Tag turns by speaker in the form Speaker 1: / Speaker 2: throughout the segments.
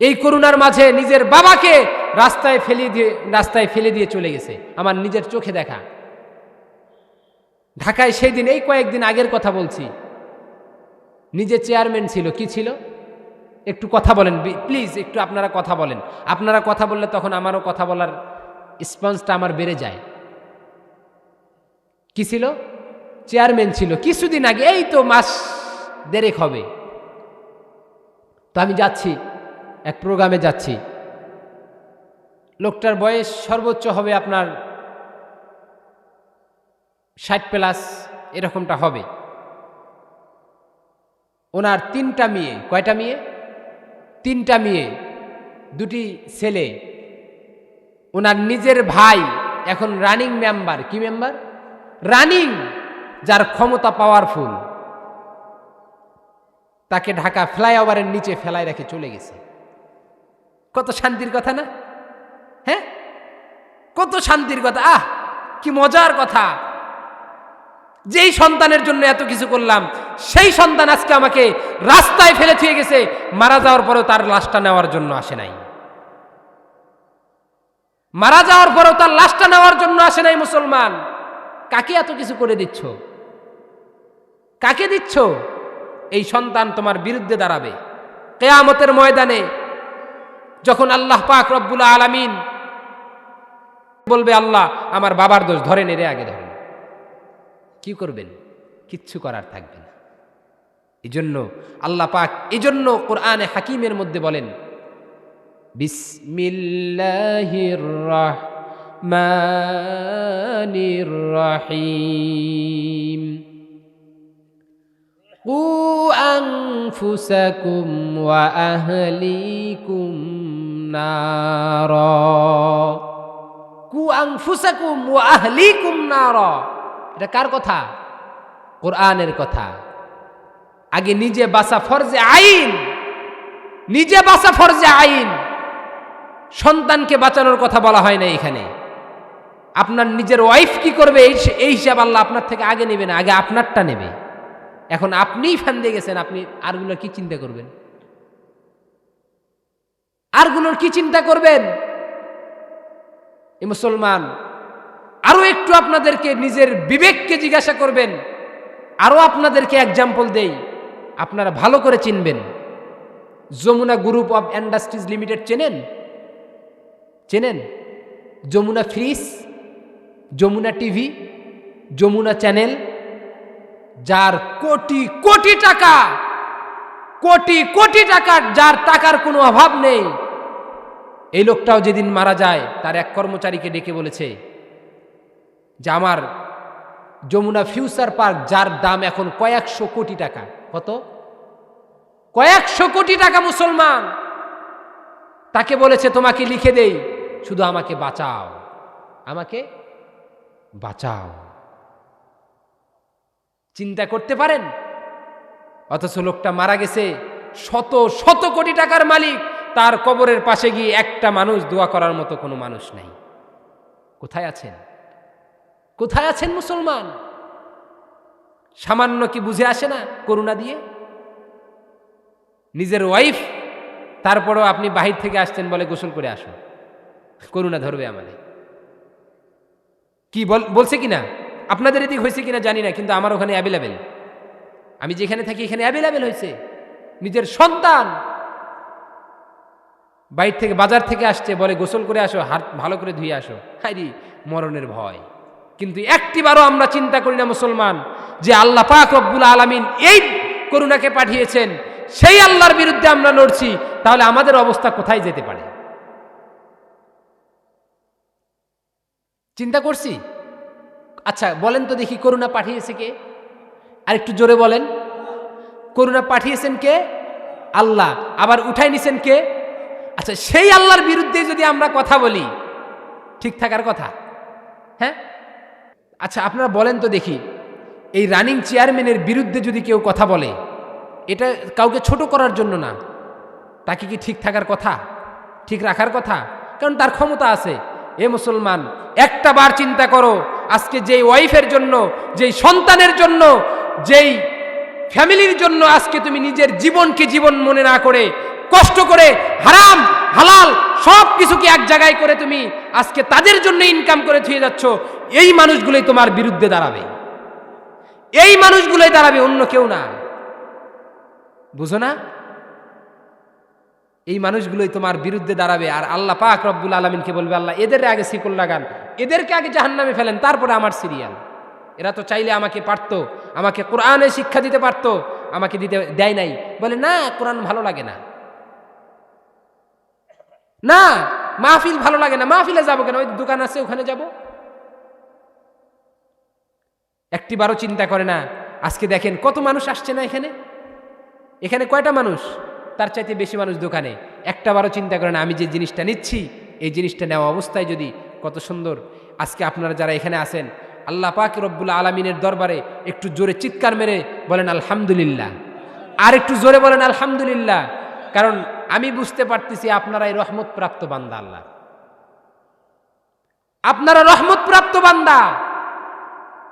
Speaker 1: এই করুণার মাঝে নিজের বাবাকে রাস্তায় ফেলে দিয়ে, রাস্তায় ফেলে দিয়ে চলে গেছে। আমার নিজের চোখে দেখা। ঢাকায় সেই দিন এই কয়েকদিন আগের কথা বলছি। নিজে চেয়ারম্যান ছিল। কি ছিল? একটু কথা বলেন প্লিজ একটু আপনারা কথা বলেন। আপনারা কথা বললে তখন আমারও কথা বলার স্পন্সটা আমার বেড়ে যায়। কি ছিল? চেয়ারম্যান ছিল। কিছুদিন আগে, এই তো মাস দেরেক হবে। তো আমি যাচ্ছি। এক প্রোগ্রামে যাচ্ছি। লোকটার বয়স সর্বোচ্চ হবে আপনার ষাট প্লাস, এরকমটা হবে। ওনার তিনটা মেয়ে, কয়টা মেয়ে? তিনটা মেয়ে, দুটি ছেলে। ওনার নিজের ভাই, এখন রানিং মেম্বার। কি মেম্বার? রানিং, যার ক্ষমতা পাওয়ারফুল। তাকে ঢাকা ফ্লাইওভারের নিচে ফেলায় রেখে চলে গেছে। কত শান্তির কথা না? হ্যাঁ? কত শান্তির কথা? আহ, কি মজার কথা। যেই সন্তানের জন্য এত কিছু করলাম, সেই সন্তান আজকে আমাকে রাস্তায় ফেলে থুয়ে গেছে, মারা যাওয়ার পরেও তার লাশটা নেওয়ার জন্য আসে নাই। মারা যাওয়ার পরেও তার লাশটা নেওয়ার জন্য আসে নাই মুসলমান। কাকে এত কিছু করে দিচ্ছ? কাকে দিচ্ছ? এই সন্তান তোমার বিরুদ্ধে দাঁড়াবে। কেয়ামতের ময়দানে যখন আল্লাহ পাক রব্বুল আলামিন বলবে আল্লাহ আমার বাবার দোষ ধরেন এরে আগে ধরেন কি করবেন কিচ্ছু করার থাকবে না এই জন্য আল্লাহ পাক এই জন্য কোরআনে হাকিমের মধ্যে বলেন বিসমিল্লাহির রহমানির রহিম قوا أنفسكم وأهليكم নারা কু আংফুসাকুম ওয়া আহলিকুম নারা এটা কার কথা কোরআনের কথা আগে নিজে বাসা ফরজে আইন নিজে বাসা ফরজে আইন সন্তানকে বাঁচানোর কথা বলা হয় না এখানে। আপনার নিজের ওয়াইফ কি করবে এই হিসাব আল্লাহ আপনার থেকে আগে নেবে না, আগে আপনারটা নেবে। এখন আপনিই ফান দিয়ে গেছেন, আপনি আরগুলো কি চিন্তা করবেন? আরগুলোর কি চিন্তা করবেন? এ মুসলমান, আরও একটু আপনাদেরকে নিজের বিবেককে জিজ্ঞাসা করবেন। আরও আপনাদেরকে এক্সাম্পল দেই। আপনারা ভালো করে চিনবেন। Jamuna group of industries limited চেনেন? চেনেন? Jamuna fridge, Jamuna TV, Jamuna channel, যার কোটি কোটি টাকা, কোটি কোটি টাকা যার টাকার কোনো অভাব নেই। এই লোকটাও যেদিন মারা যায়, তার এক কর্মচারীকে ডেকে বলেছে যে, আমার যমুনা ফিউচার পার্ক, যার দাম এখন কয়েকশো কোটি টাকা। কত? কয়েকশো কোটি টাকা মুসলমান! তাকে বলেছে, তোমাকে লিখে দেই, শুধু আমাকে বাঁচাও আমাকে বাঁচাও। চিন্তা করতে পারেন? অথচ লোকটা মারা গেছে, শত শত কোটি টাকার মালিক। তার কবরের পাশে গিয়ে একটা মানুষ দোয়া করার মতো কোনো মানুষ নাই। কোথায় আছেন? কোথায় আছেন মুসলমান? সামান্য কি বুঝে আসে না করুণা দিয়ে? নিজের ওয়াইফ, তারপরও আপনি বাহির থেকে আসছেন বলে গোসল করে আসুন। করুণা ধরবে আমাদের। কি বলছে কিনা? আপনাদের এদিক হয়েছে কিনা জানি না, কিন্তু আমার ওখানে অ্যাভেলেবেল আমি যেখানে থাকি এখানে অ্যাভেলেবেল হয়েছে। নিজের সন্তান বাইর থেকে বাজার থেকে আসছে, বলে, গোসল করে আসো, হাত ভালো করে ধুয়ে আসো। হাইরি মরণের ভয়। কিন্তু একটিবারও আমরা চিন্তা করি না মুসলমান, যে আল্লাহ পাক রব্বুল আলমিন এই করুণাকে পাঠিয়েছেন, সেই আল্লাহর বিরুদ্ধে আমরা লড়ছি, তাহলে আমাদের অবস্থা কোথায় যেতে পারে? চিন্তা করছি? আচ্ছা বলেন তো দেখি করুণা পাঠিয়েছে কে? আর একটু জোরে বলেন। করুণা পাঠিয়েছেন কে? আল্লাহ। আবার উঠাই নিছেন কে? আচ্ছা সেই আল্লাহর বিরুদ্ধে যদি আমরা কথা বলি, ঠিক থাকার কথা? হ্যাঁ? আচ্ছা আপনারা বলেন তো দেখি, এই রানিং চেয়ারম্যানের বিরুদ্ধে যদি কেউ কথা বলে, এটা কাউকে ছোট করার জন্য না, তাকে কি ঠিক থাকার কথা? ঠিক রাখার কথা? কারণ তার ক্ষমতা আছে। এ মুসলমান, একটা বার চিন্তা করো, আজকে যেই ওয়াইফের জন্য, যেই সন্তানের জন্য, যেই ফ্যামিলির জন্য আজকে তুমি নিজের জীবনকে জীবন মনে না করে কষ্ট করে হারাম, হালাল সব কিছুকে এক জায়গায় করে তুমি আজকে তাদের জন্য ইনকাম করে থুয়ে যাচ্ছ, এই মানুষগুলোই তোমার বিরুদ্ধে দাঁড়াবে। এই মানুষগুলোই দাঁড়াবে, অন্য কেউ না। বুঝো না? এই মানুষগুলোই তোমার বিরুদ্ধে দাঁড়াবে আর আল্লাহ পাক রব্বুল আলমিনকে বলবে, আল্লাহ এদের আগে শিকল লাগান, এদেরকে আগে জাহান্নামে ফেলেন, তারপরে আমার সিরিয়াল। এরা তো চাইলে আমাকে পারতো, আমাকে কোরআনে শিক্ষা দিতে পারতো, আমাকে দিতে দেয় নাই। বলে, না, কোরআন ভালো লাগে না। না, মাহফিল ভালো লাগে না। মাহফিলে যাব কেন? ওই দোকান আছে, ওখানে যাব। একটি বারো চিন্তা করে না। আজকে দেখেন, কত মানুষ আসছে না এখানে? এখানে কয়টা মানুষ? তার চাইতে বেশি মানুষ দোকানে। একটা বারো চিন্তা করে না, আমি যে জিনিসটা নিচ্ছি, এই জিনিসটা নেওয়া অবস্থায় যদি কত সুন্দর। আজকে আপনারা যারা এখানে আছেন, আল্লাহ পাক রব্বুল আলমিনের দরবারে একটু জোরে চিৎকার মেরে বলেন, আলহামদুলিল্লাহ। আর একটু জোরে বলেন, আলহামদুলিল্লাহ। কারণ আমি বুঝতে পারতেছি আপনারা এই রহমত প্রাপ্ত বান্দা আল্লাহ আপনারা রহমত প্রাপ্ত বান্দা।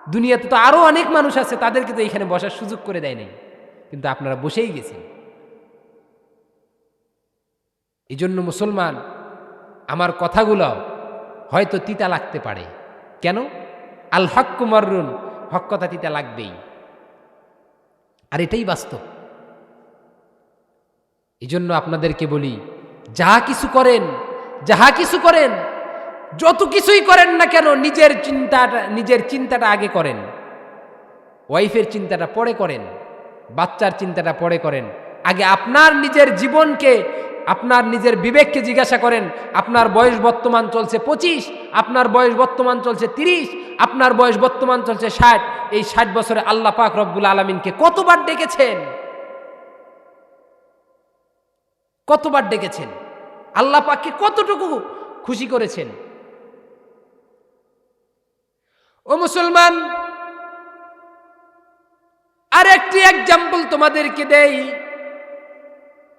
Speaker 1: দুনিয়াতে তো আরও অনেক মানুষ আছে, তাদেরকে তো এখানে বসার সুযোগ করে দেয় নাই। কিন্তু আপনারা বসেই গেছেন। এই জন্য মুসলমান, আমার কথাগুলো হয়তো তিতা লাগতে পারে। কেন? আল হক কুমারুন হক কথা তিতা লাগবেই। আর এটাই বাস্তব। এই জন্য আপনাদেরকে বলি, যাহা কিছু করেন, যাহা কিছু করেন, যত কিছুই করেন না কেন নিজের চিন্তাটা নিজের চিন্তাটা আগে করেন। ওয়াইফের চিন্তাটা পরে করেন, বাচ্চার চিন্তাটা পরে করেন। আগে আপনার নিজের জীবনকে, আপনার নিজের বিবেককে জিজ্ঞাসা করেন, আপনার বয়স বর্তমান চলছে পঁচিশ, আপনার বয়স বর্তমান চলছে তিরিশ, আপনার বয়স বর্তমান চলছে ষাট, এই ষাট বছরে আল্লাহ পাক রব্বুল আলমিনকে কতবার ডেকেছেন? কতবার ডেকেছেন? আল্লাহ পাককে কতটুকু খুশি করেছেন? ও মুসলমান আর একটি এক্সাম্পল তোমাদেরকে দেই।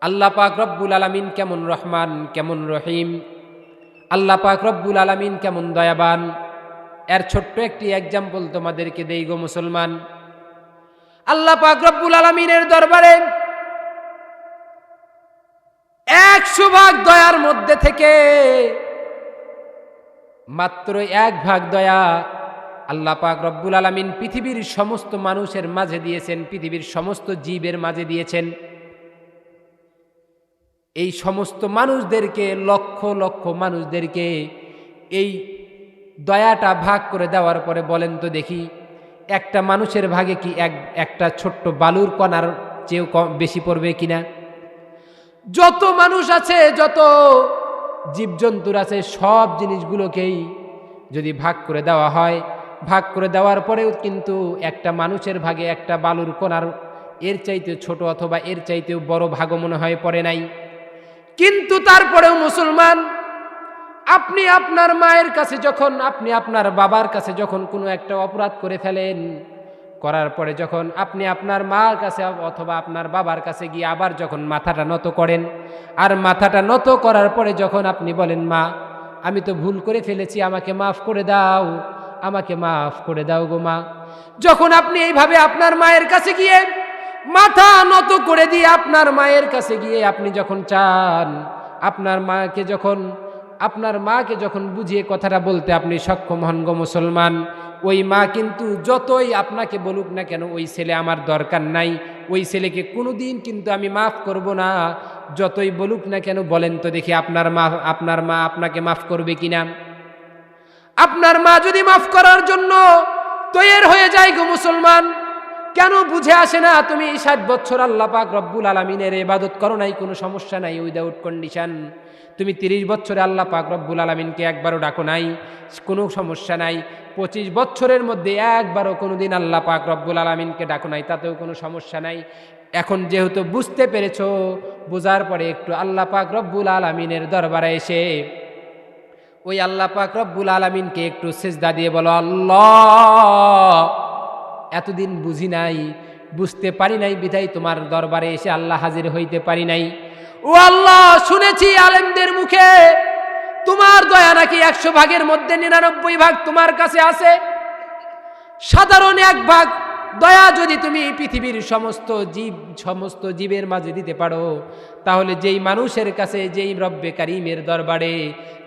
Speaker 1: আল্লাহ পাক রব্বুল আলমিন কেমন রহমান, কেমন রহিম। আল্লাহ পাক রব্বুল আলমিন কেমন দয়াবান। এর ছোট্ট একটি এক্সাম্পল তোমাদেরকে দেই গো মুসলমান। আল্লাহ পাক রব্বুল আলমিনের দরবারে একশো ভাগ দয়ার মধ্যে থেকে মাত্র এক ভাগ দয়া আল্লাহ পাক রব্বুল আলমিন পৃথিবীর সমস্ত মানুষের মাঝে দিয়েছেন, পৃথিবীর সমস্ত জীবের মাঝে দিয়েছেন। এই সমস্ত মানুষদেরকে, লক্ষ লক্ষ মানুষদেরকে এই দয়াটা ভাগ করে দেওয়ার পরে বলেন তো দেখি, একটা মানুষের ভাগে কি এক, একটা ছোট্ট বালুর কণার চেয়েও কম, বেশি পড়বে কিনা? যত মানুষ আছে, যত জীবজন্তুর আছে, সব জিনিসগুলোকেই যদি ভাগ করে দেওয়া হয়, ভাগ করে দেওয়ার পরেও কিন্তু একটা মানুষের ভাগে একটা বালুর কোনার এর চাইতে ছোট অথবা এর চাইতেও বড় ভাগও মনে হয় পড়ে নাই। কিন্তু তারপরেও মুসলমান, আপনি আপনার মায়ের কাছে যখন, আপনি আপনার বাবার কাছে যখন কোনো একটা অপরাধ করে ফেলেন করার পরে যখন আপনি আপনার মার কাছে অথবা আপনার বাবার কাছে গিয়ে আবার যখন মাথাটা নত করেন, আর মাথাটা নত করার পরে যখন আপনি বলেন, মা, আমি তো ভুল করে ফেলেছি, আমাকে মাফ করে দাও, আমাকে মাফ করে দাও গো মা। যখন আপনি এইভাবে আপনার মায়ের কাছে গিয়ে মাথা নত করে দিয়ে আপনার মায়ের কাছে গিয়ে আপনি যখন চান, আপনার মাকে যখন, আপনার মাকে যখন বুঝিয়ে কথাটা বলতে আপনি সক্ষম হন গো মুসলমান ওই মা কিন্তু যতই আপনাকে বলুক না কেন, ওই ছেলে আমার দরকার নাই। ওই ছেলেকে কোনো দিন কিন্তু আমি মাফ করব না। যতই বলুক না কেন, বলেন তো দেখি আপনার মা আপনার মা আপনাকে মাফ করবে কিনা? আপনার মা যদি মাফ করার জন্য তৈর হয়ে যায় গো মুসলমান, কেন বুঝে আসে না তুমি ষাট বছর আল্লাহ পাক রব্বুল আলমিনের এবাদত করো নাই, কোনো সমস্যা নাই উইদাউট কন্ডিশন তুমি তিরিশ বছরে আল্লাহ পাক রব্বুল আলমিনকে একবারও ডাকো নাই, কোনো সমস্যা নাই। পঁচিশ বছরের মধ্যে একবারও কোনো দিন আল্লাহ পাক রব্বুল আলমিনকে ডাকো নাই, তাতেও কোনো সমস্যা নাই। এখন যেহেতু বুঝতে পেরেছ, বোঝার পরে একটু আল্লাহ পাক রব্বুল আলমিনের দরবারে এসে ওই আল্লাহ পাক রব্বুল আলমিনকে একটু সেজদা দিয়ে বলো, আল্লাহ, এতদিন বুঝি নাই, বুঝতে পারি নাই বিধাই তোমার দরবারে এসে আল্লাহ হাজির হইতে পারি নাই। ও আল্লাহ, শুনেছি আলেমদের মুখে তোমার দয়া নাকি একশো ভাগের মধ্যে নিরানব্বই ভাগ তোমার কাছে আছে? সাধারণ এক ভাগ দয়া যদি তুমি পৃথিবীর সমস্ত জীব, সমস্ত জীবের মাঝে দিতে পারো, তাহলে যেই মানুষের কাছে, যেই রব্বে কারিমের দরবারে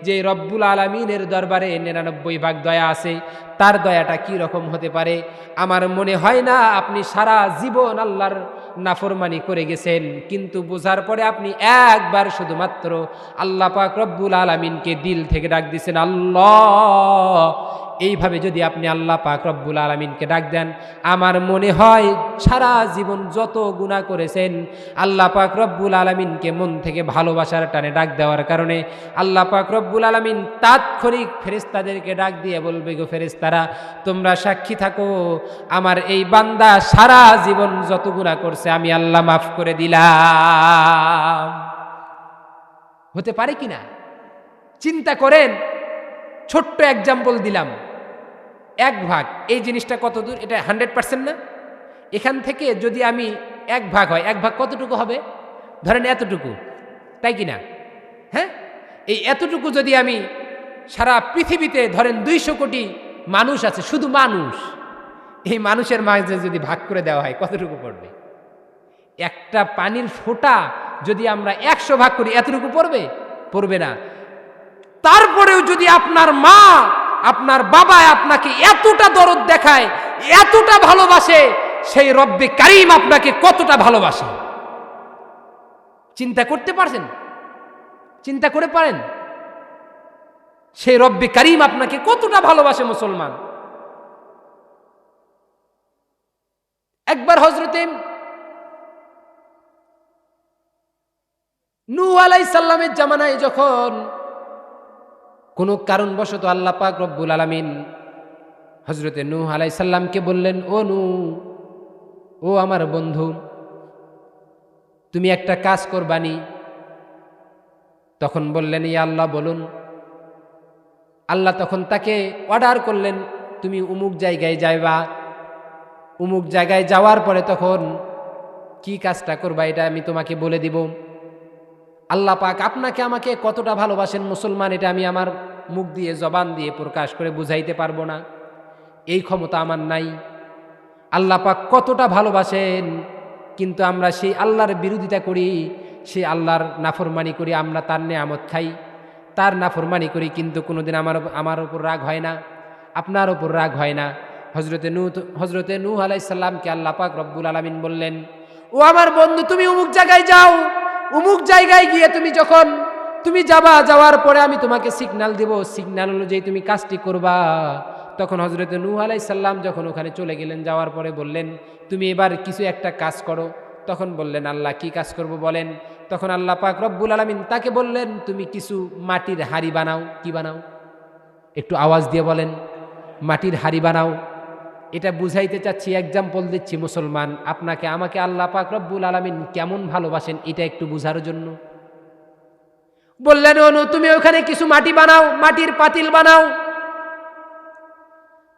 Speaker 1: যে রব্বুল আলমিনের দরবারে নিরানব্বই ভাগ দয়া আছে, তার দয়াটা কি রকম হতে পারে? আমার মনে হয় না আপনি সারা জীবন আল্লাহর নাফরমানি করে গেছেন, কিন্তু বোঝার পরে আপনি একবার শুধুমাত্র আল্লাহ পাক রব্বুল আলমিনকে দিল থেকে ডাক দিছেন আল্লাহ এইভাবে যদি আপনি আল্লাহ পাক রব্বুল আলমিনকে ডাক দেন, আমার মনে হয় সারা জীবন যত গুণা করেছেন, আল্লাহ পাক রব্বুল আলমিনকে মন থেকে ভালোবাসার টানে ডাক দেওয়ার কারণে আল্লাহ পাক রব্বুল আলমিন তাৎক্ষণিক ফেরেস্তাদেরকে ডাক দিয়ে বলবে, গো ফেরেস্তারা তোমরা সাক্ষী থাকো, আমার এই বান্দা সারা জীবন যত গুণা করছে, আমি আল্লাহ মাফ করে দিলাম। হতে পারে কিনা? চিন্তা করেন, ছোট্ট এক্সাম্পল দিলাম। এক ভাগ, এই জিনিসটা কত দূর? এটা হান্ড্রেড পার্সেন্ট না? এখান থেকে যদি আমি এক ভাগ হয়, এক ভাগ কতটুকু হবে? ধরেন এতটুকু, তাই কি না? হ্যাঁ? এই এতটুকু যদি আমি সারা পৃথিবীতে ধরেন দুইশো কোটি মানুষ আছে, শুধু মানুষ, এই মানুষের মাঝে যদি ভাগ করে দেওয়া হয়, কতটুকু পড়বে? একটা পানির ফোঁটা যদি আমরা একশো ভাগ করি, এতটুকু পড়বে? পড়বে না। তারপরেও যদি আপনার মা আপনার বাবা আপনাকে এতটা দরদ দেখায়, এতটা ভালোবাসে, সেই রব্বে কারিম আপনাকে কতটা ভালোবাসে। চিন্তা করতে পারছেন? চিন্তা করে পারেন? সেই রব্বে কারিম আপনাকে কতটা ভালোবাসে মুসলমান? একবার হজরতে নু আলাই সাল্লামের জামানায় যখন কোনো কারণবশত আল্লাহ পাক রব্বুল আলমিন হজরতে নূ আলাই সাল্লামকে বললেন, ও নু ও আমার বন্ধু, তুমি একটা কাজ করবানি। তখন বললেন, ইয়া আল্লাহ, বলুন। আল্লাহ তখন তাকে অর্ডার করলেন, তুমি উমুক জায়গায় যাইবা। উমুক জায়গায় যাওয়ার পরে তখন, কি কাজটা করবা, এটা আমি তোমাকে বলে দিব। আল্লাহ পাক আপনাকে আমাকে কতটা ভালোবাসেন মুসলমান, এটা আমি আমার মুখ দিয়ে, জবান দিয়ে প্রকাশ করে বুঝাইতে পারব না। এই ক্ষমতা আমার নাই। আল্লাহ পাক কতটা ভালোবাসেন, কিন্তু আমরা সেই আল্লাহর বিরোধিতা করি সেই আল্লাহর নাফরমানি করি, আমরা তার নেয়ামত খাই। তার নাফরমানি করি, কিন্তু কোনোদিন আমার আমার ওপর রাগ হয় না, আপনার ওপর রাগ হয় না। হজরতে নূ হজরতে নূহ আলাইসাল্লামকে আল্লাহ পাক রব্বুল আলমিন বললেন, ও আমার বন্ধু, তুমি অমুক জায়গায় যাও। অমুক জায়গায় গিয়ে তুমি যখন তুমি যাবা, যাওয়ার পরে আমি তোমাকে সিগনাল দেব। সিগনাল অনুযায়ী তুমি কাজটি করবা। তখন হজরত নূহ আলাই সাল্লাম যখন ওখানে চলে গেলেন, যাওয়ার পরে বললেন, তুমি এবার কিছু একটা কাজ করো। তখন বললেন, আল্লাহ কি কাজ করব বলেন? তখন আল্লাহ পাক রব্বুল আলমিন তাকে বললেন, তুমি কিছু মাটির হাড়ি বানাও। কি বানাও? একটু আওয়াজ দিয়ে বলেন, মাটির হাড়ি বানাও। এটা বুঝাইতে চাচ্ছি এক্সাম্পল দিচ্ছি মুসলমান। আপনাকে, আমাকে আল্লাহ পাক রব্বুল আলমিন কেমন ভালোবাসেন এটা একটু বুঝার জন্য। বললেন অনু তুমি ওখানে কিছু মাটি বানাও, মাটির পাতিল বানাও।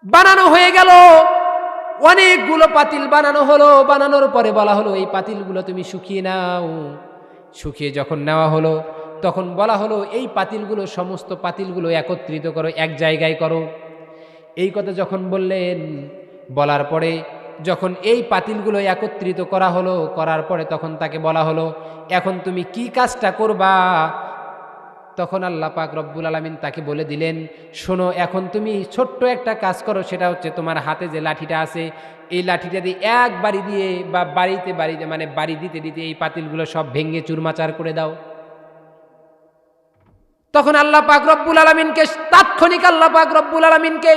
Speaker 1: বানানো হয়ে গেল। অনেকগুলো পাতিল বানানো হলো। বানানোর পরে বলা হলো, এই পাতিলগুলো তুমি শুকিয়ে নাও। শুকিয়ে যখন নেওয়া হলো, তখন বলা হলো, এই পাতিলগুলো, সমস্ত পাতিলগুলো একত্রিত করো, এক জায়গায় করো। এই কথা যখন বললেন, বলার পরে যখন এই পাতিলগুলো একত্রিত করা হলো, করার পরে তখন তাকে বলা হলো, এখন তুমি কি কাজটা করবা? তখন আল্লাহ পাক রব্বুল আলমিন তাকে বলে দিলেন, শোনো, এখন তুমি ছোট্ট একটা কাজ করো, সেটা হচ্ছে তোমার হাতে যে লাঠিটা আছে, এই লাঠিটা দিয়ে এক বাড়ি দিয়ে বা বাড়িতে বাড়িতে মানে বাড়ি দিতে দিতে এই পাতিলগুলো সব ভেঙে চুরমাচার করে দাও। তখন আল্লাহ পাক রব্বুল আলমিনকে, তাৎক্ষণিক আল্লাহ পাক রব্বুল আলমিনকে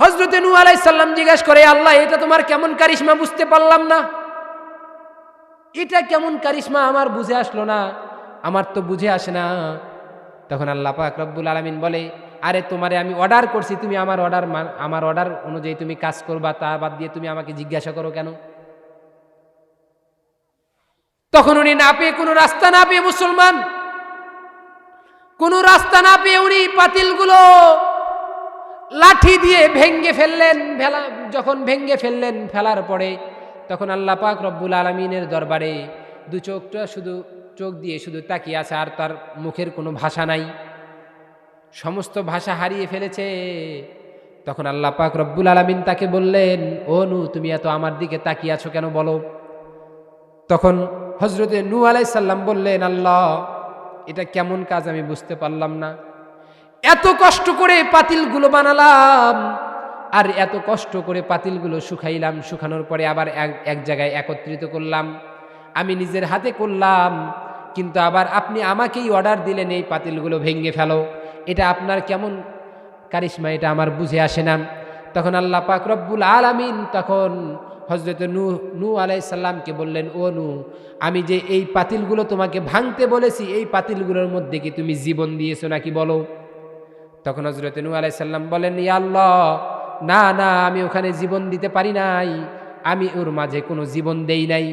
Speaker 1: হজরতে নু আলাই সাল্লাম জিজ্ঞেস করে, আল্লাহ, এটা তোমার কেমন কারিশমা? বুঝতে পারলাম না। এটা কেমন কারিশমা? আমার বুঝে আসলো না। আমার তো বুঝে আসে না। তখন আল্লাহ পাক রব্বুল আলমিন বলে, আরে, তোমারে আমি অর্ডার করছি, তুমি আমার অর্ডার আমার অর্ডার অনুযায়ী তুমি কাজ করবা, তা বাদ দিয়ে তুমি আমাকে জিজ্ঞাসা করো কেন? তখন উনি না পেয়ে কোনো রাস্তা না পেয়ে মুসলমান, কোনো রাস্তা না পেয়ে উনি পাতিলগুলো লাঠি দিয়ে ভেঙ্গে ফেললেন, ফেলা, যখন ভেঙ্গে ফেললেন ফেলার পরে, তখন আল্লাহ পাক রব্বুল আলমিনের দরবারে দু চোখটা শুধু চোখ দিয়ে শুধু তাকিয়ে আছে, আর তার মুখের কোনো ভাষা নাই। সমস্ত ভাষা হারিয়ে ফেলেছে। তখন আল্লাহ পাক রব্বুল আলমিন তাকে বললেন, ও নু, তুমি এত আমার দিকে তাকিয়ে আছো কেন বলো? তখন হজরতে নু আলাইসাল্লাম বললেন, আল্লাহ, এটা কেমন কাজ আমি বুঝতে পারলাম না। এত কষ্ট করে পাতিলগুলো বানালাম, আর এত কষ্ট করে পাতিলগুলো শুকাইলাম, শুকানোর পরে আবার এক- জায়গায় একত্রিত করলাম। আমি নিজের হাতে করলাম, কিন্তু আবার আপনি আমাকেই অর্ডার দিলেন, এই পাতিলগুলো ভেঙে ফেলো। এটা আপনার কেমন কারিশমা, এটা আমার বুঝে আসে না। তখন আল্লাহ পাক রব্বুল আলামিন তখন হজরত নু নু আলাইসাল্লামকে বললেন, ও নু, আমি যে এই পাতিলগুলো তোমাকে ভাঙতে বলেছি, এই পাতিলগুলোর মধ্যে কি তুমি জীবন দিয়েছ নাকি বলো? তখন হজরত নু আলাইসাল্লাম বলেন আল্লাহ, না না, আমি ওখানে জীবন দিতে পারি নাই। আমি ওর মাঝে কোনো জীবন দেই নাই।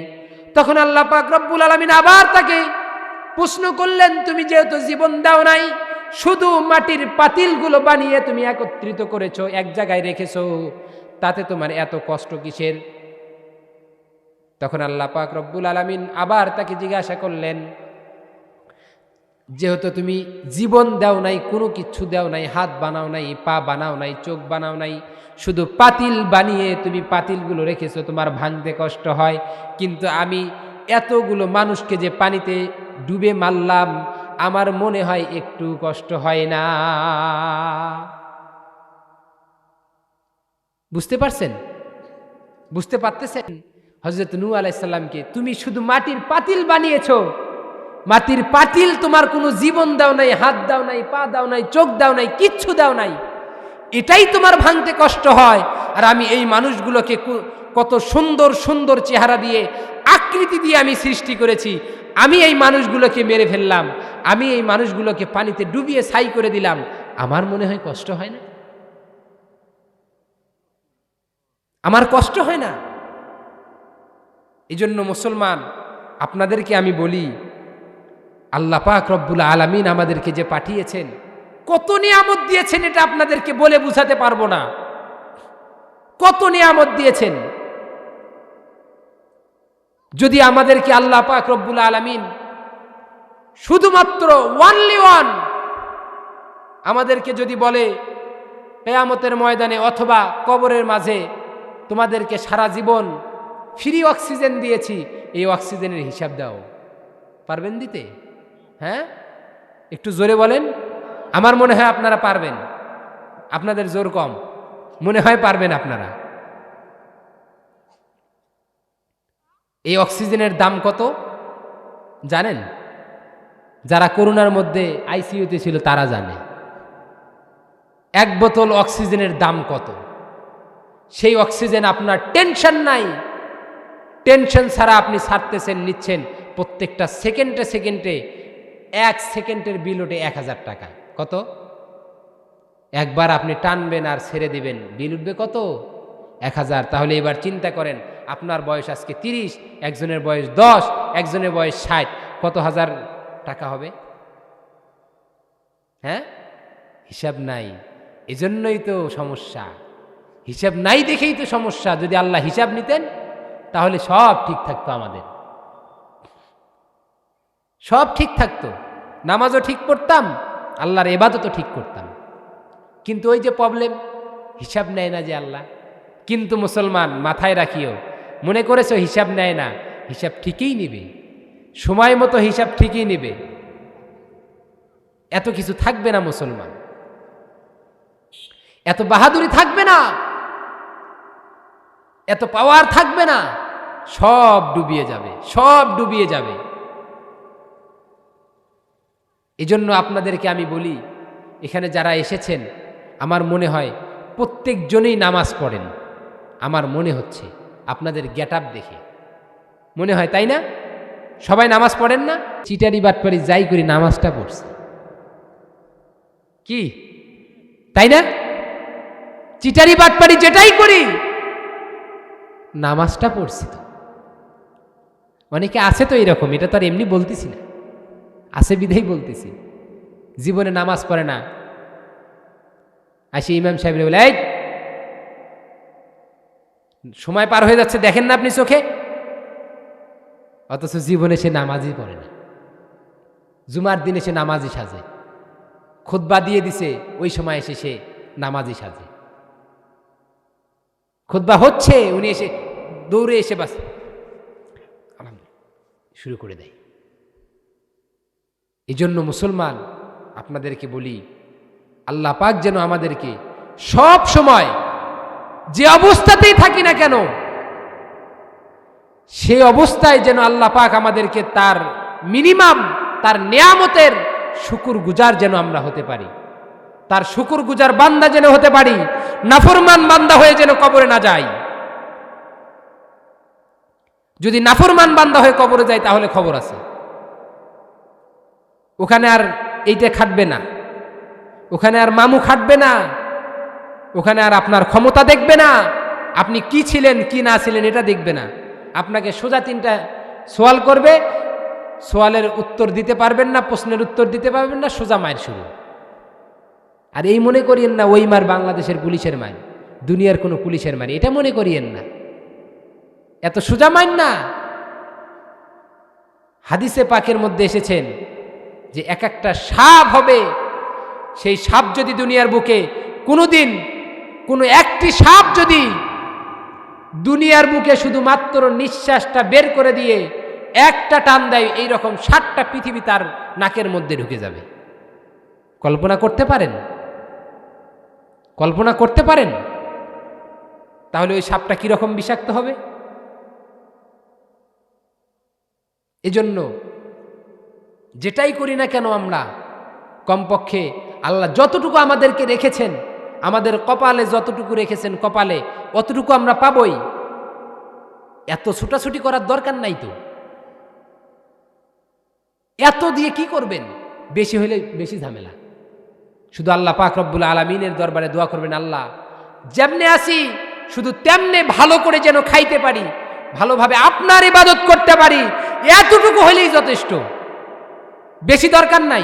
Speaker 1: তখন আল্লাহ পাক রব্বুল আলমিন আবার তাকে প্রশ্ন করলেন, তুমি যেহেতু জীবন দাও নাই, শুধু মাটির পাতিলগুলো বানিয়ে তুমি একত্রিত করেছ, এক জায়গায় রেখেছো, তাতে তোমার এত কষ্ট কিসের? তখন আল্লাহ পাক রব্বুল আলমিন আবার তাকে জিজ্ঞাসা করলেন যেহেতু তুমি জীবন দাও নাই, কোনো কিছু দাও নাই, হাত বানাও নাই, পা বানাও নাই, চোখ বানাও নাই, শুধু পাতিল বানিয়ে তুমি পাতিলগুলো রেখেছো, তোমার ভাঙতে কষ্ট হয়। কিন্তু আমি এতগুলো মানুষকে যে পানিতে ডুবে মারলাম, আমার মনে হয় একটু কষ্ট হয় না। বুঝতে পারছেন? বুঝতে পারতেছেন? হজরত নু আলাইসাল্লামকে তুমি শুধু মাটির পাতিল বানিয়েছো মাটির পাতিল তোমার কোনো জীবন দাও নাই, হাত দাও নাই, পা দাও নাই, চোখ দাও নাই, কিচ্ছু দাও নাই। এটাই তোমার ভাঙতে কষ্ট হয়। আর আমি এই মানুষগুলোকে কত সুন্দর সুন্দর চেহারা দিয়ে, আকৃতি দিয়ে আমি সৃষ্টি করেছি। আমি এই মানুষগুলোকে মেরে ফেললাম। আমি এই মানুষগুলোকে পানিতে ডুবিয়ে ছাই করে দিলাম। আমার মনে হয় কষ্ট হয় না? আমার কষ্ট হয় না? এই জন্য মুসলমান, আপনাদেরকে আমি বলি আল্লাহ পাক রব্বুল আলামিন আমাদেরকে যে পাঠিয়েছেন, কত নিয়ামত দিয়েছেন এটা আপনাদেরকে বলে বুঝাতে পারব না। কত নিয়ামত দিয়েছেন। যদি আমাদেরকে আল্লাহ পাক রব্বুল আলামিন শুধুমাত্র ওয়ানলি ওয়ান আমাদেরকে যদি বলে, কেয়ামতের ময়দানে অথবা কবরের মাঝে তোমাদেরকে সারা জীবন ফ্রি অক্সিজেন দিয়েছি, এই অক্সিজেনের হিসাব দাও। পারবেন দিতে? হ্যাঁ? একটু জোরে বলেন। আমার মনে হয় আপনারা পারবেন। আপনাদের জোর কম। মনে হয় পারবেন আপনারা। এই অক্সিজেনের দাম কত? জানেন? যারা করোনার মধ্যে আইসিইউতে ছিল, তারা জানে। এক বোতল অক্সিজেনের দাম কত? সেই অক্সিজেন আপনার টেনশন নাই। টেনশন ছাড়া আপনি ছাড়তেছেন, নিচ্ছেন। প্রত্যেকটা সেকেন্ডে সেকেন্ডে এক সেকেন্ডের বিল ওঠে এক হাজার টাকা। কত? একবার আপনি টানবেন আর ছেড়ে দিবেন, বিল উঠবে কত? এক হাজার। তাহলে এবার চিন্তা করেন, আপনার বয়স আজকে তিরিশ, একজনের বয়স দশ, একজনের বয়স ষাট, কত হাজার টাকা হবে? হ্যাঁ? হিসাব নাই। এজন্যই তো সমস্যা। হিসাব নাই দেখেই তো সমস্যা। যদি আল্লাহ হিসাব নিতেন, তাহলে সব ঠিক থাকতো আমাদের। সব ঠিক থাকতো। নামাজও ঠিক পড়তাম, আল্লাহর এবাদতও ঠিক করতাম। কিন্তু ওই যে প্রবলেম হিসাব নেয় না যে আল্লাহ। কিন্তু মুসলমান, মাথায় রাখিও, মনে করেছ হিসাব নেয় না, হিসাব ঠিকই নিবে। সময় মতো হিসাব ঠিকই নিবে। এত কিছু থাকবে না মুসলমান। এত বাহাদুরি থাকবে না। এত পাওয়ার থাকবে না। সব ডুবিয়ে যাবে, সব ডুবিয়ে যাবে। এজন্য আপনাদেরকে আমি বলি, এখানে যারা এসেছেন, আমার মনে হয় প্রত্যেকজনেই নামাজ পড়েন। আমার মনে হচ্ছে, আপনাদের গেট আপ দেখে। মনে হয়, তাই না? সবাই নামাজ পড়েন না? চিটারি বাটপারি যাই করি, নামাজটা পড়ছে। কি? তাই না? চিটারি বাটপারি যেটাই করি, নামাজটা পড়ছি। তো অনেকে আছে তো এরকম, এটা তো আর এমনি বলতেছি না। আছে বিধাই বলতেছি। জীবনে নামাজ পড়ে না। আসি ইমাম সাহেব বলে, এই, সময় পার হয়ে যাচ্ছে, দেখেন না আপনি চোখে? অথচ জীবনে সে নামাজই পড়ে না। জুমার দিনে সে নামাজই সাজে। খুদ্া দিয়ে দিছে, ওই সময় এসে সে নামাজই সাজে। খুদ্া হচ্ছে, উনি এসে দৌড়ে এসে বাস শুরু করে দেয়। এই জন্য মুসলমান আপনাদেরকে বলি, আল্লাহ পাক যেন আমাদেরকে সব সময় যে অবস্থাতেই থাকি না কেন, সেই অবস্থায় যেন আল্লাহ পাক আমাদেরকে তার মিনিমাম, তার নিয়ামতের শুকুর গুজার যেন আমরা হতে পারি। তার শুকুর গুজার বান্দা যেন হতে পারি, নাফরমান বান্দা হয়ে যেন কবরে না যাই। যদি নাফরমান বান্দা হয়ে কবরে যায় তাহলে খবর আছে। ওখানে আর এইটা খাটবে না। ওখানে আর মামু খাটবে না। ওখানে আর আপনার ক্ষমতা দেখবে না। আপনি কি ছিলেন, কি না ছিলেন এটা দেখবে না। আপনাকে সোজা তিনটা সোয়াল করবে। সোয়ালের উত্তর দিতে পারবেন না, প্রশ্নের উত্তর দিতে পারবেন না, সোজা মায়ের শুরু। আর এই মনে করিয়েন না, ওই মার বাংলাদেশের পুলিশের মাইন। দুনিয়ার কোনো পুলিশের মাইন। এটা মনে করিয়েন না। এত সোজা মাইন না। হাদিসে পাকের মধ্যে এসেছেন যে এক একটা সাপ হবে, সেই সাপ যদি দুনিয়ার বুকে কোনোদিন কোনো একটি সাপ যদি দুনিয়ার বুকে শুধুমাত্র নিঃশ্বাসটা বের করে দিয়ে একটা টান দেয় এইরকম ষাটটা পৃথিবী তার নাকের মধ্যে ঢুকে যাবে। কল্পনা করতে পারেন? কল্পনা করতে পারেন? তাহলে ওই সাপটা কীরকম বিষাক্ত হবে? এজন্য যেটাই করি না কেন আমরা? কমপক্ষে আল্লাহ যতটুকু আমাদেরকে রেখেছেন, আমাদের কপালে যতটুকু রেখেছেন কপালে, অতটুকু আমরা পাবই। এত ছুটাছুটি করার দরকার নাই তো। এত দিয়ে কি করবেন? বেশি হলে বেশি ঝামেলা। শুধু আল্লাহ পাক রব্বুল আলমিনের দরবারে দোয়া করবেন আল্লাহ, যেমনে আসি, শুধু তেমনে ভালো করে যেন খাইতে পারি, ভালোভাবে আপনার ইবাদত করতে পারি, এতটুকু হলেই যথেষ্ট। বেশি দরকার নাই।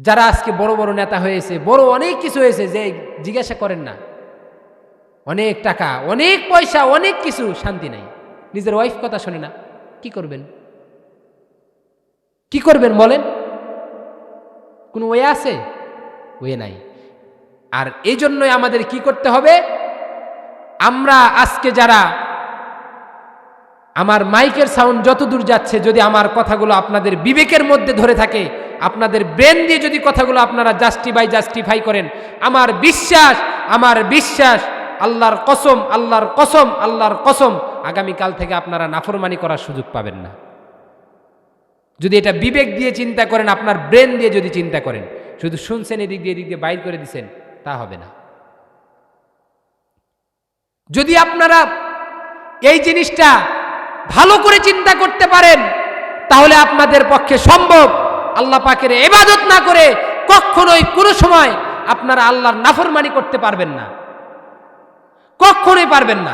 Speaker 1: যারা আজকে বড় বড় নেতা হয়েছে, বড় অনেক কিছু হয়েছে যে জিজ্ঞাসা করেন না। অনেক টাকা, অনেক পয়সা, অনেক কিছু, শান্তি নাই। নিজের ওয়াইফ কথা শোনে না। কি করবেন? কি করবেন বলেন? কোনো ওয়ে আছে? ওয়ে নাই। আর এই জন্যই আমাদের কি করতে হবে? আমরা আজকে যারা আমার মাইকের সাউন্ড যত দূর যাচ্ছে, যদি আমার কথাগুলো আপনাদের বিবেকের মধ্যে ধরে থাকে, আপনাদের ব্রেন দিয়ে যদি কথাগুলো আপনারা জাস্টিফাই জাস্টিফাই করেন, আমার বিশ্বাস আমার বিশ্বাস, আল্লাহর কসম আল্লাহর কসম আল্লাহর কসম, আগামীকাল থেকে আপনারা নাফরমানি করার সুযোগ পাবেন না। যদি এটা বিবেক দিয়ে চিন্তা করেন, আপনার ব্রেন দিয়ে যদি চিন্তা করেন, শুধু শুনছেন, এদিক দিয়ে এদিক দিয়ে বাইর করে দিছেন, তা হবে না। যদি আপনারা এই জিনিসটা ভালো করে চিন্তা করতে পারেন, তাহলে আপনাদের পক্ষে সম্ভব। আল্লাহ পাকের এবাদত না করে কখনোই কোনো সময় আপনারা আল্লাহর নাফরমানি করতে পারবেন না। কখনোই পারবেন না।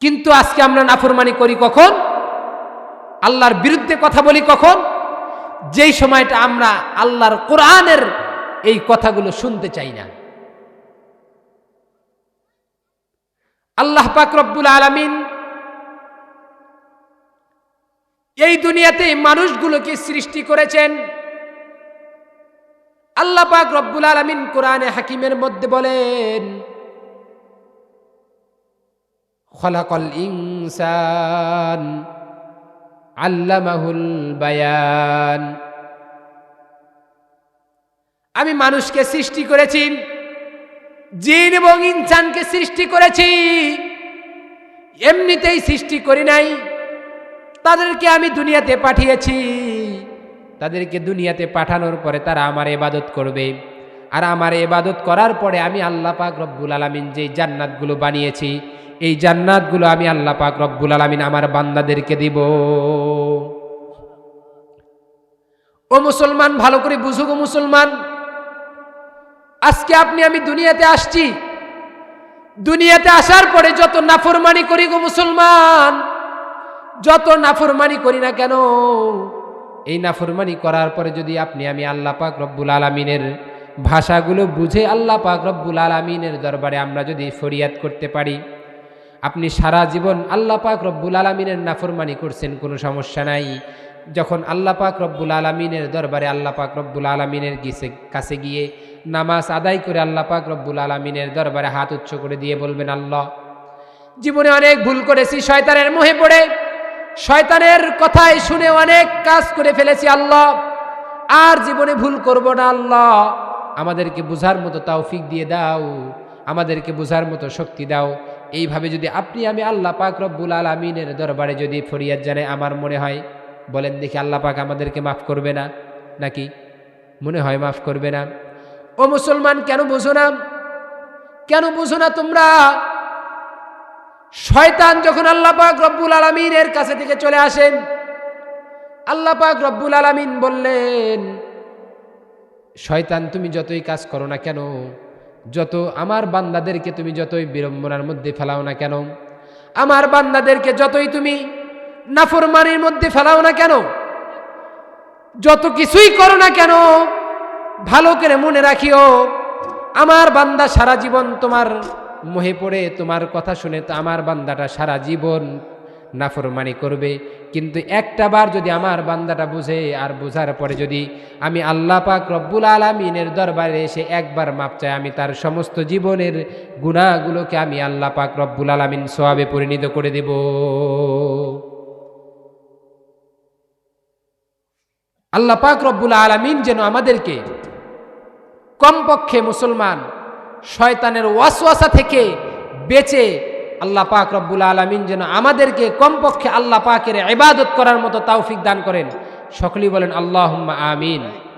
Speaker 1: কিন্তু আজকে আমরা নাফরমানি করি কখন? আল্লাহর বিরুদ্ধে কথা বলি কখন? যেই সময়টা আমরা আল্লাহর কোরআনের এই কথাগুলো শুনতে চাই না। আল্লাহ পাক রব্বুল আলমিন এই দুনিয়াতে মানুষগুলোকে সৃষ্টি করেছেন। আল্লাহ পাক রব্বুল আলমিন কোরআনে হাকিমের মধ্যে বলেন, খলাকল ইনসান আল্লামাহুল বায়ান। আমি মানুষকে সৃষ্টি করেছি। জিন এবং ইনসানকে সৃষ্টি করেছি। এমনিতেই সৃষ্টি করি নাই। তাদেরকে আমি দুনিয়াতে পাঠিয়েছি। তাদেরকে দুনিয়াতে পাঠানোর পরে তারা আমার এবাদত করবে। আর আমার এবাদত করার পরে আমি আল্লাহ পাক রব্বুল আলমিন যে জান্নাতগুলো বানিয়েছি, এই জান্নাতগুলো আমি আল্লাহ পাক রব্বুল আলমিন আমার বান্দাদেরকে দিব। ও মুসলমান, ভালো করে বুঝুক মুসলমান। আজকে আপনি, আমি দুনিয়াতে আসছি। দুনিয়াতে আসার পরে যত নাফরমানি করি গো মুসলমান, যত নাফরমানি করি না কেন? এই নাফরমানি করার পরে যদি আপনি, আমি আল্লাহ পাক রব্বুল আলমিনের ভাষাগুলো বুঝে আল্লাহ পাক রব্বুল আলমিনের দরবারে আমরা যদি ফরিয়াদ করতে পারি, আপনি সারা জীবন আল্লাহ পাক রব্বুল আলমিনের নাফরমানি করছেন, কোনো সমস্যা নাই। যখন আল্লাহ পাক রব্বুল আলমিনের দরবারে আল্লাহ পাক রব্বুল আলমিনের কাছে গিয়ে নামাজ আদায় করে আল্লাহ পাক রব্বুল আলমিনের দরবারে হাত উচ্চ করে দিয়ে বলবেন, আল্লাহ, জীবনে অনেক ভুল করেছি, শয়তানের মোহে পড়ে। শয়তানের কথাই শুনে অনেক কাজ করে ফেলেছি, আল্লাহ। আর জীবনে ভুল করব না, আল্লাহ। আমাদেরকে বুঝার মতো তৌফিক দিয়ে দাও, আমাদেরকে বুঝার মতো শক্তি দাও। এইভাবে যদি আপনি, আমি আল্লাহ পাক রব্বুল আলমিনের দরবারে যদি ফরিয়াদ জানাই, আমার মনে হয়, বলেন দেখি আল্লাহ পাক আমাদেরকে মাফ করবে না, নাকি? মনে হয় মাফ করবে না। ও মুসলমান, কেন বুঝো না? কেন বুঝো না তোমরা? শয়তান যখন আল্লাহ পাক রব্বুল আলমিনের কাছে থেকে চলে আসেন, আল্লাহ পাক রব্বুল আলমিন বললেন, শয়তান, তুমি যতই কাজ করো না কেন, যত আমার বান্দাদেরকে তুমি যতই বিড়ম্বনার মধ্যে ফেলাও না কেন, আমার বান্দাদেরকে যতই তুমি নাফরমানির মধ্যে ফেলাও না কেন, যত কিছুই করো না কেন ভালো করে মনে রাখিও, আমার বান্দা সারা জীবন তোমার মোহে পড়ে, তোমার কথা শুনে তো আমার বান্দাটা সারা জীবন নাফরমানি করবে। কিন্তু একটা বার যদি আমার বান্দাটা বুঝে, আর বোঝার পরে যদি আমি আল্লাহ পাক রব্বুল আলমিনের দরবারে এসে একবার মাপ চাই, আমি তার সমস্ত জীবনের গুণাগুলোকে আমি আল্লাহ পাক রব্বুল আলমিন সোয়াবে পরিণত করে দেব। আল্লাহ পাক রব্বুল আলমিন যেন আমাদেরকে কমপক্ষে মুসলমান শয়তানের ওয়াসওয়াসা থেকে বেঁচে আল্লাহ পাক রব্বুল আলমিন যেন আমাদেরকে কমপক্ষে আল্লাহ পাকের ইবাদত করার মতো তাওফিক দান করেন। সকলেই বলেন আল্লাহ আমিন।